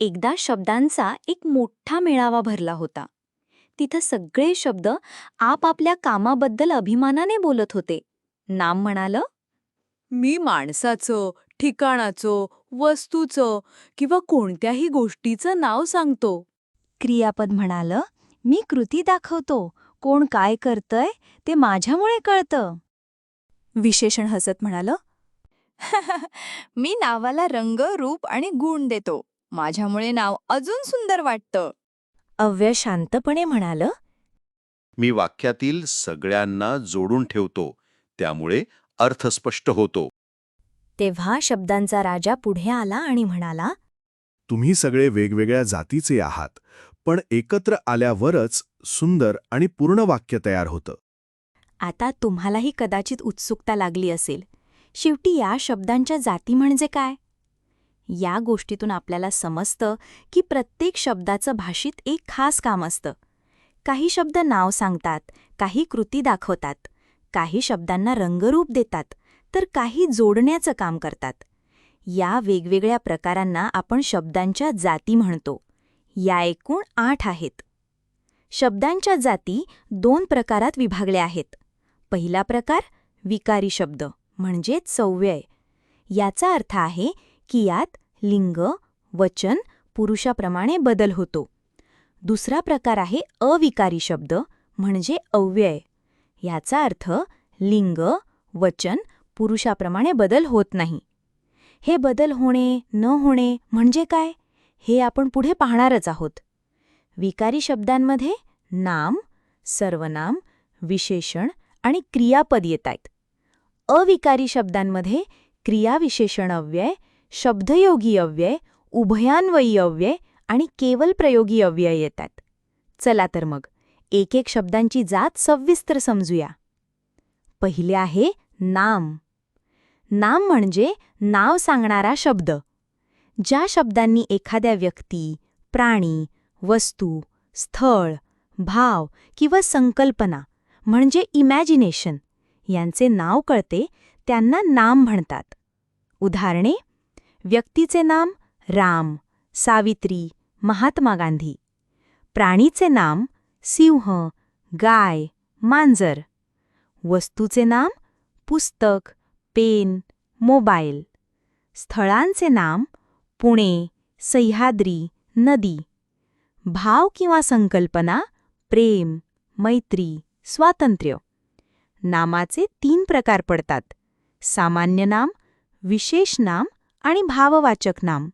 एकदा शब्दांचा एक मोठा मेळावा भरला होता. तिथं सगळे शब्द आपापल्या कामाबद्दल अभिमानाने बोलत होते. नाम म्हणालं मी माणसाचं ठिकाणाचं वस्तूचं किंवा कोणत्याही गोष्टीचं नाव सांगतो. क्रियापद म्हणालं मी कृती दाखवतो. कोण काय करतंय ते माझ्यामुळे कळतं. विशेषण हसत म्हणालं मी नावाला रंग रूप आणि गुण देतो. माझ्यामुळे नाव अजून सुंदर वाटतं. अव्यय शांतपणे म्हणालं मी वाक्यातील सगळ्यांना जोडून ठेवतो त्यामुळे अर्थ स्पष्ट होतो. तेव्हा शब्दांचा राजा पुढे आला आणि म्हणाला तुम्ही सगळे वेगवेगळ्या जातीचे आहात पण एकत्र आल्यावरच सुंदर आणि पूर्ण वाक्य तयार होतं. आता तुम्हालाही कदाचित उत्सुकता लागली असेल. शेवटी या शब्दांच्या जाती म्हणजे काय? या गोष्टीतून आपल्याला समजतं की प्रत्येक शब्दाचं भाषेत एक खास काम असतं. काही शब्द नाव सांगतात काही कृती दाखवतात काही शब्दांना रंगरूप देतात तर काही जोडण्याचं काम करतात. या वेगवेगळ्या प्रकारांना आपण शब्दांच्या जाती म्हणतो. या एकूण आठ आहेत. शब्दांच्या जाती दोन प्रकारात विभागल्या आहेत. पहिला प्रकार विकारी शब्द म्हणजेच सव्यय. याचा अर्थ आहे की यात लिंग वचन पुरुषाप्रमाणे बदल होतो. दुसरा प्रकार आहे अविकारी शब्द म्हणजे अव्यय. याचा अर्थ लिंग वचन पुरुषाप्रमाणे बदल होत नाही. हे बदल होणे न होणे म्हणजे काय? हे आपण पुढे पाहणारच आहोत. विकारी शब्दांमध्ये नाम सर्वनाम विशेषण आणि क्रियापद येत आहेत. अविकारी शब्दांमध्ये क्रियाविशेषण अव्यय शब्दयोगी अव्यय उभयान्वयी अव्यय आणि केवल प्रयोगी अव्यय येतात. चला तर मग एक एक शब्दांची जात सविस्तर समजूया. पहिले आहे नाम. नाम म्हणजे नाव सांगणारा शब्द. ज्या शब्दांनी एखाद्या व्यक्ती प्राणी वस्तू स्थळ भाव किंवा संकल्पना म्हणजे इमॅजिनेशन यांचे नाव कळते त्यांना नाम म्हणतात. उदाहरणे व्यक्तीचे नाम राम सावित्री महात्मा गांधी. प्राणीचे नाम सिंह गाय मांजर. वस्तूचे नाम पुस्तक पेन मोबाईल. स्थळांचे नाम पुणे सह्याद्री नदी. भाव किंवा संकल्पना प्रेम मैत्री स्वातंत्र्य. नामाचे तीन प्रकार पडतात. सामान्य नाम विशेष नाम आणि भाववाचक नाम.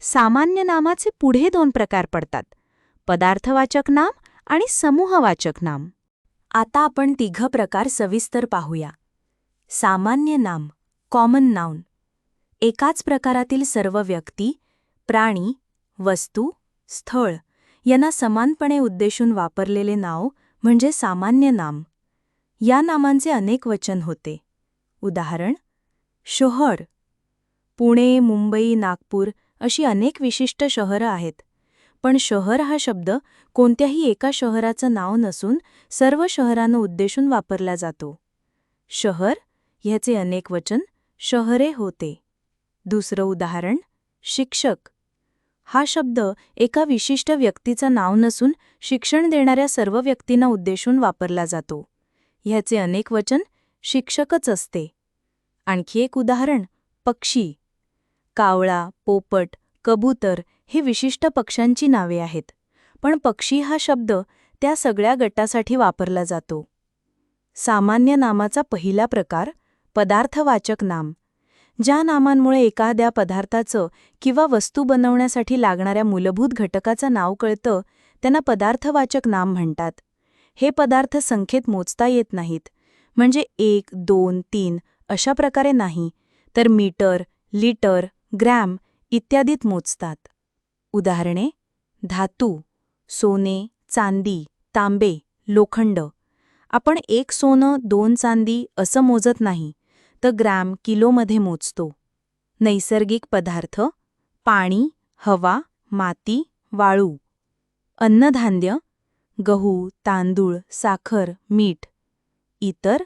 सामान्य नामाचे पुढे दोन प्रकार पडतात. पदार्थवाचक नाम आणि समूहवाचक नाम. आता आपण तिघ प्रकार सविस्तर पाहूया. सामान्य नाम कॉमन नाउन एकाच प्रकारातील सर्व व्यक्ती प्राणी वस्तू स्थळ यांना समानपणे उद्देशून वापरलेले नाव म्हणजे सामान्य नाम. या नामांचे अनेक वचन होते. उदाहरण शोहर. पुणे मुंबई नागपूर अशी अनेक विशिष्ट शहरं आहेत. पण शहर हा शब्द कोणत्याही एका शहराचं नाव नसून सर्व शहरांना उद्देशून वापरला जातो. शहर ह्याचे अनेक वचन शहरे होते. दुसरं उदाहरण शिक्षक. हा शब्द एका विशिष्ट व्यक्तीचं नाव नसून शिक्षण देणाऱ्या सर्व व्यक्तींना उद्देशून वापरला जातो. ह्याचे अनेक वचन शिक्षकच असते. आणखी एक उदाहरण पक्षी. कावळा पोपट कबूतर हे विशिष्ट पक्ष्यांची नावे आहेत. पण पक्षी हा शब्द त्या सगळ्या गटासाठी वापरला जातो. सामान्य नामाचा पहिला प्रकार पदार्थवाचक नाम. ज्या नामांमुळे एखाद्या पदार्थाचं किंवा वस्तू बनवण्यासाठी लागणाऱ्या मूलभूत घटकाचं नाव कळतं त्यांना पदार्थवाचक नाम म्हणतात. हे पदार्थ संख्येत मोजता येत नाहीत. म्हणजे एक दोन तीन अशा प्रकारे नाही. तर मीटर लिटर ग्रॅम इत्यादीत मोजतात. उदाहरणे धातू सोने चांदी तांबे लोखंड. आपण एक सोनं दोन चांदी असं मोजत नाही तर ग्रॅम किलोमध्ये मोजतो. नैसर्गिक पदार्थ पाणी हवा माती वाळू. अन्नधान्य गहू तांदूळ साखर मीठ. इतर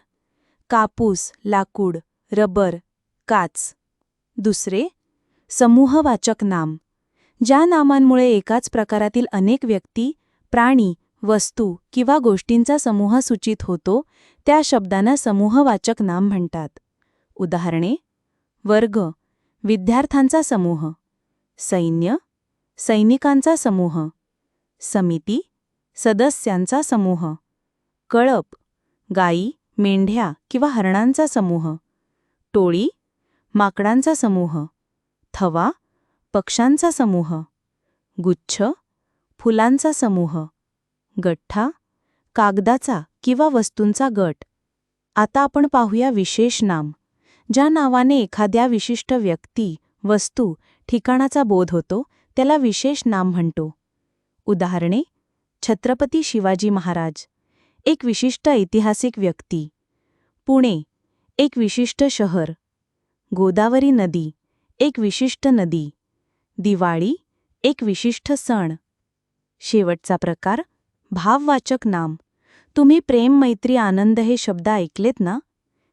कापूस लाकूड रबर काच. दुसरे समूहवाचक नाम. ज्या नामांमुळे एकाच प्रकारातील अनेक व्यक्ती प्राणी वस्तू किंवा गोष्टींचा समूह सूचित होतो त्या शब्दांना समूहवाचक नाम म्हणतात. उदाहरणे वर्ग विद्यार्थ्यांचा समूह. सैन्य सैनिकांचा समूह. समिती सदस्यांचा समूह. कळप गायी मेंढ्या किंवा हरणांचा समूह. टोळी माकडांचा समूह. थवा पक्ष्यांचा समूह गुच्छ फुलांचा समूह गठ्ठा कागदाचा किंवा वस्तूंचा गट. आता आपण पाहूया विशेष नाम ज्या नावाने एखाद्या विशिष्ट व्यक्ती वस्तू ठिकाणाचा बोध होतो त्याला विशेष नाम म्हणतो. उदाहरणे छत्रपती शिवाजी महाराज एक विशिष्ट ऐतिहासिक व्यक्ती. पुणे एक विशिष्ट शहर. गोदावरी नदी एक विशिष्ट नदी. दिवाळी एक विशिष्ट सण. शेवटचा प्रकार भाववाचक नाम. तुम्ही प्रेम मैत्री आनंद हे शब्द ऐकलेत ना?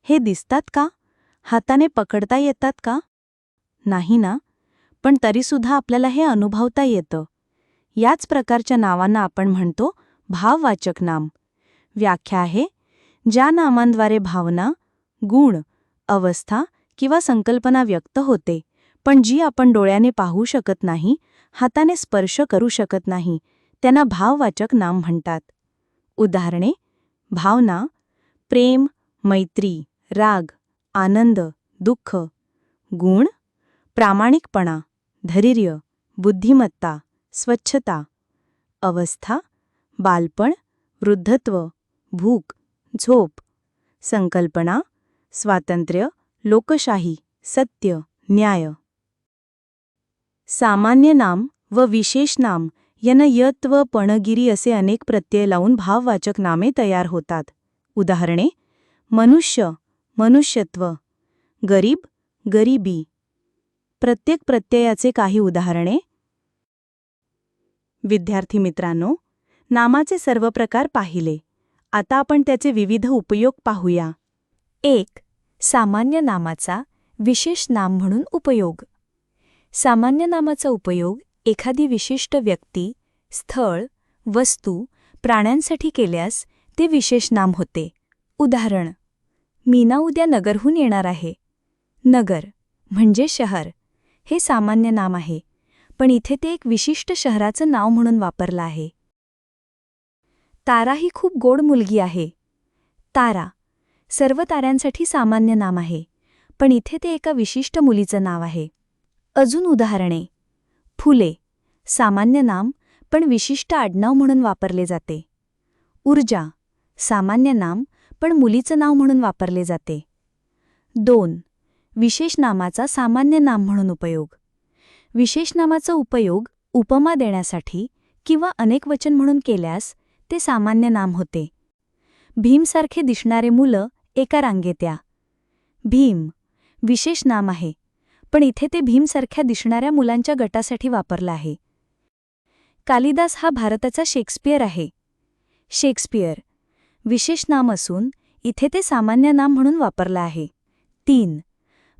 हे दिसतात का? हाताने पकडता येतात का? नाही ना? पण तरीसुद्धा आपल्याला हे अनुभवता येतं. याच प्रकारच्या नावांना आपण म्हणतो भाववाचक नाम. व्याख्या आहे ज्या नामांद्वारे भावना गुण अवस्था किंवा संकल्पना व्यक्त होते पण जी आपण डोळ्याने पाहू शकत नाही हाताने स्पर्श करू शकत नाही त्यांना भाववाचक नाम म्हणतात. उदाहरणे भावना प्रेम मैत्री राग आनंद दुःख गुण प्रामाणिकपणा धैर्य बुद्धिमत्ता स्वच्छता अवस्था बालपण वृद्धत्व भूक झोप संकल्पना स्वातंत्र्य लोकशाही सत्य न्याय. सामान्य नाम व विशेष नाम यांना यत व पणगिरी असे अनेक प्रत्यय लावून भाववाचक नामे तयार होतात. उदाहरणे मनुष्य मनुष्यत्व गरीब गरिबी. प्रत्येक प्रत्ययाचे काही उदाहरणे. विद्यार्थी मित्रांनो नामाचे सर्व प्रकार पाहिले. आता आपण त्याचे विविध उपयोग पाहूया. एक सामान्य नामाचा विशेष नाम म्हणून उपयोग. सामान्य नामाचा उपयोग एखादी विशिष्ट व्यक्ती स्थळ वस्तू प्राण्यांसाठी केल्यास ते विशेष नाम होते. उदाहरण मीना उद्या नगरहून येणार आहे. नगर म्हणजे शहर हे सामान्य नाम आहे पण इथे ते एक विशिष्ट शहराचं नाव म्हणून वापरलं आहे. तारा ही खूप गोड मुलगी आहे. तारा सर्व ताऱ्यांसाठी सामान्य नाम आहे पण इथे ते एका विशिष्ट मुलीचं नाव आहे. अजून उदाहरणे. फुले. सामान्य नाम पण विशिष्ट आडनाव म्हणून वापरले जाते. ऊर्जा. सामान्य नाम पण मुलीचं नाव म्हणून वापरले जाते. दोन. विशेष नामाचा सामान्य नाम म्हणून उपयोग. विशेष नामाचा उपयोग उपमा देण्यासाठी किंवा अनेक वचन म्हणून केल्यास ते सामान्य नाम होते. भीमसारखे दिसणारे मुलं एका रांगेत्या भीम. विशेष नाम आहे. पण इथे ते भीमसारख्या दिसणाऱ्या मुलांच्या गटासाठी वापरलं आहे. कालिदास हा भारताचा शेक्सपियर आहे. शेक्सपियर विशेष नाम असून इथे ते सामान्य नाम म्हणून वापरलं आहे. तीन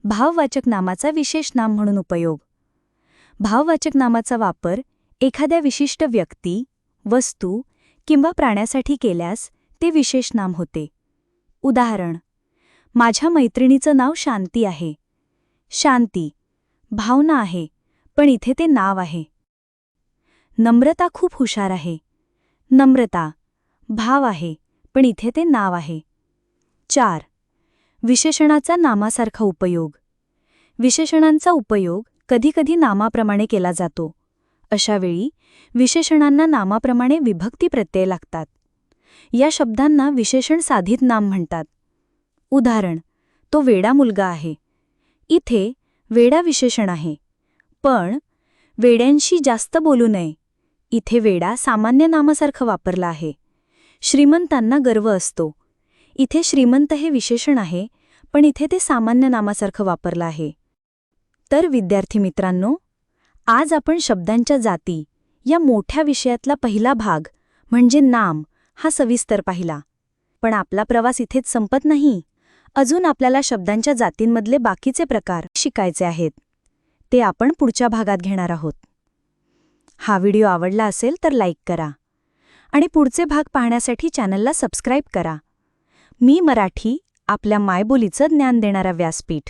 भाववाचक नामाचा विशेष नाम म्हणून उपयोग. भाववाचक नामाचा वापर एखाद्या विशिष्ट व्यक्ती वस्तू किंवा प्राण्यासाठी केल्यास ते विशेष नाम होते. उदाहरण माझ्या मैत्रिणीचं नाव शांती आहे. शांती. भावना आहे पण इथे ते नाव आहे. नम्रता खूप हुशार आहे. नम्रता भाव आहे पण इथे ते नाव आहे. चार विशेषणाचा नामासारखा उपयोग. विशेषणांचा उपयोग कधीकधी नामाप्रमाणे केला जातो. अशावेळी विशेषणांना नामाप्रमाणे विभक्ती प्रत्यय लागतात. या शब्दांना विशेषण साधित नाम म्हणतात. उदाहरण तो वेडा मुलगा आहे. इथे वेडा विशेषण आहे. पण वेड्यांशी जास्त बोलू नये. इथे वेडा सामान्य नामासारखं वापरला आहे. श्रीमंतांना गर्व असतो. इथे श्रीमंत हे विशेषण आहे पण इथे ते सामान्य नामासारखं वापरलं आहे. तर विद्यार्थी मित्रांनो आज आपण शब्दांच्या जाती या मोठ्या विषयातला पहिला भाग म्हणजे नाम हा सविस्तर पाहिला. पण आपला प्रवास इथेच संपत नाही. अजून आपल्याला शब्दांच्या जातींमधले बाकीचे प्रकार शिकायचे आहेत. ते आपण पुढच्या भागात घेणार आहोत. हा व्हिडिओ आवडला असेल तर लाईक करा. आणि पुढचे भाग पाहण्यासाठी चॅनलला सबस्क्राईब करा. मी मराठी आपल्या मायबोलीचं ज्ञान देणारा व्यासपीठ.